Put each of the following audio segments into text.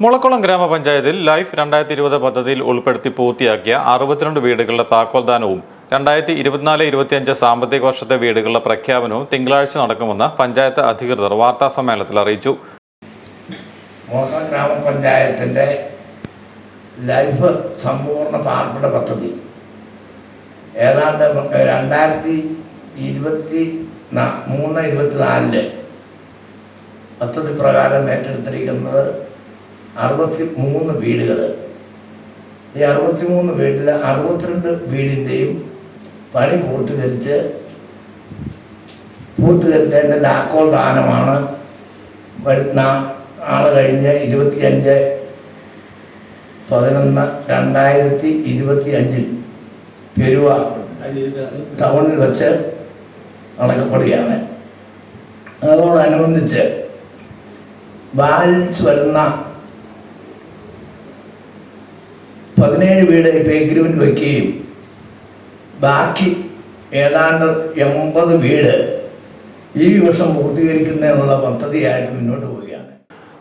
മുളക്കുളം ഗ്രാമപഞ്ചായത്തിൽ ലൈഫ് രണ്ടായിരത്തി ഇരുപത് പദ്ധതിയിൽ ഉൾപ്പെടുത്തി പൂർത്തിയാക്കിയ അറുപത്തിരണ്ട് വീടുകളുടെ താക്കോൽദാനവും രണ്ടായിരത്തി ഇരുപത്തിനാല് ഇരുപത്തിയഞ്ച് സാമ്പത്തിക വർഷത്തെ വീടുകളുടെ പ്രഖ്യാപനവും തിങ്കളാഴ്ച നടക്കുമെന്ന് പഞ്ചായത്ത് അധികൃതർ വാർത്താ സമ്മേളനത്തിൽ അറിയിച്ചു. മുളക്കുളം ഗ്രാമപഞ്ചായത്തിന്റെ ലൈഫ് സമ്പൂർണ പാർപ്പിട പദ്ധതി. ഏതാണ്ട് രണ്ടായിരത്തി ഇരുപത്തി മൂന്ന് ഇരുപത്തിനാലിൽ പദ്ധതി പ്രകാരം ഏറ്റെടുത്തിരിക്കുന്നത് അറുപത്തി മൂന്ന് വീടുകൾ ഈ അറുപത്തി മൂന്ന് വീട്ടിൽ അറുപത്തിരണ്ട് വീടിന്റെയും പണി പൂർത്തീകരിച്ച് പൂർത്തീകരിച്ചതിന്റെ ലാക്കോൾ ദാനമാണ് വരുന്ന ആൾ കഴിഞ്ഞ് ഇരുപത്തിയഞ്ച് പതിനൊന്ന് രണ്ടായിരത്തി ഇരുപത്തി അഞ്ചിൽ പെരുവ ടൗണിൽ വച്ച് നടക്കപ്പെടുകയാണ് അതോടനുബന്ധിച്ച് ബാലൻസ് വരുന്ന പതിനേഴ് വീട് എഗ്രിമെന്റ് വയ്ക്കുകയും ബാക്കി ഏതാണ്ട് എൺപത് വീട് ഈ വർഷം പൂർത്തീകരിക്കുന്നതിനുള്ള പദ്ധതിയായിട്ട് മുന്നോട്ട് പോവുകയാണ്.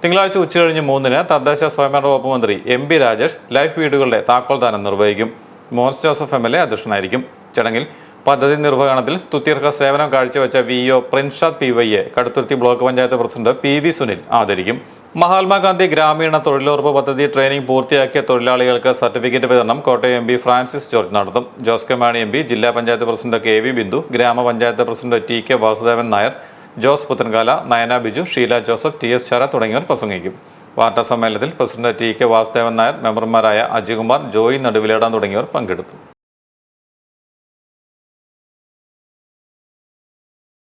തിങ്കളാഴ്ച ഉച്ചകഴിഞ്ഞ് മൂന്നിന് തദ്ദേശ സ്വയംഭരണ വകുപ്പ് മന്ത്രി എം പി രാജേഷ് ലൈഫ് വീടുകളുടെ താക്കോൽദാനം നിർവഹിക്കും. Mons Joseph M L A അധ്യക്ഷനായിരിക്കും. ചടങ്ങിൽ പദ്ധതി നിർവഹണത്തിൽ സ്തുത്യർഹ സേവനം കാഴ്ചവെച്ച V O Prinshad P വൈയെ Kaduthuruthy block panchayat president P V Sunil ആദരിക്കും. മഹാത്മാഗാന്ധി ഗ്രാമീണ തൊഴിലുറപ്പ് പദ്ധതി ട്രെയിനിംഗ് പൂർത്തിയാക്കിയ തൊഴിലാളികൾക്ക് സർട്ടിഫിക്കറ്റ് വിതരണം കോട്ടയം എം പി ഫ്രാൻസിസ് ജോർജ് നടത്തും. Jose K Mani M P ജില്ലാ panchayat president K V Bindu grama panchayat president T K Vasudevan Nair Jose Puthenkala Nayana Biju Sheela Joseph T S Chara തുടങ്ങിയവർ പ്രസംഗിക്കും. വാർത്താ സമ്മേളനത്തിൽ president T K Vasudevan Nair മെമ്പർമാരായ അജികുമാർ ജോയി നടുവിലേടാൻ തുടങ്ങിയവർ പങ്കെടുത്തു.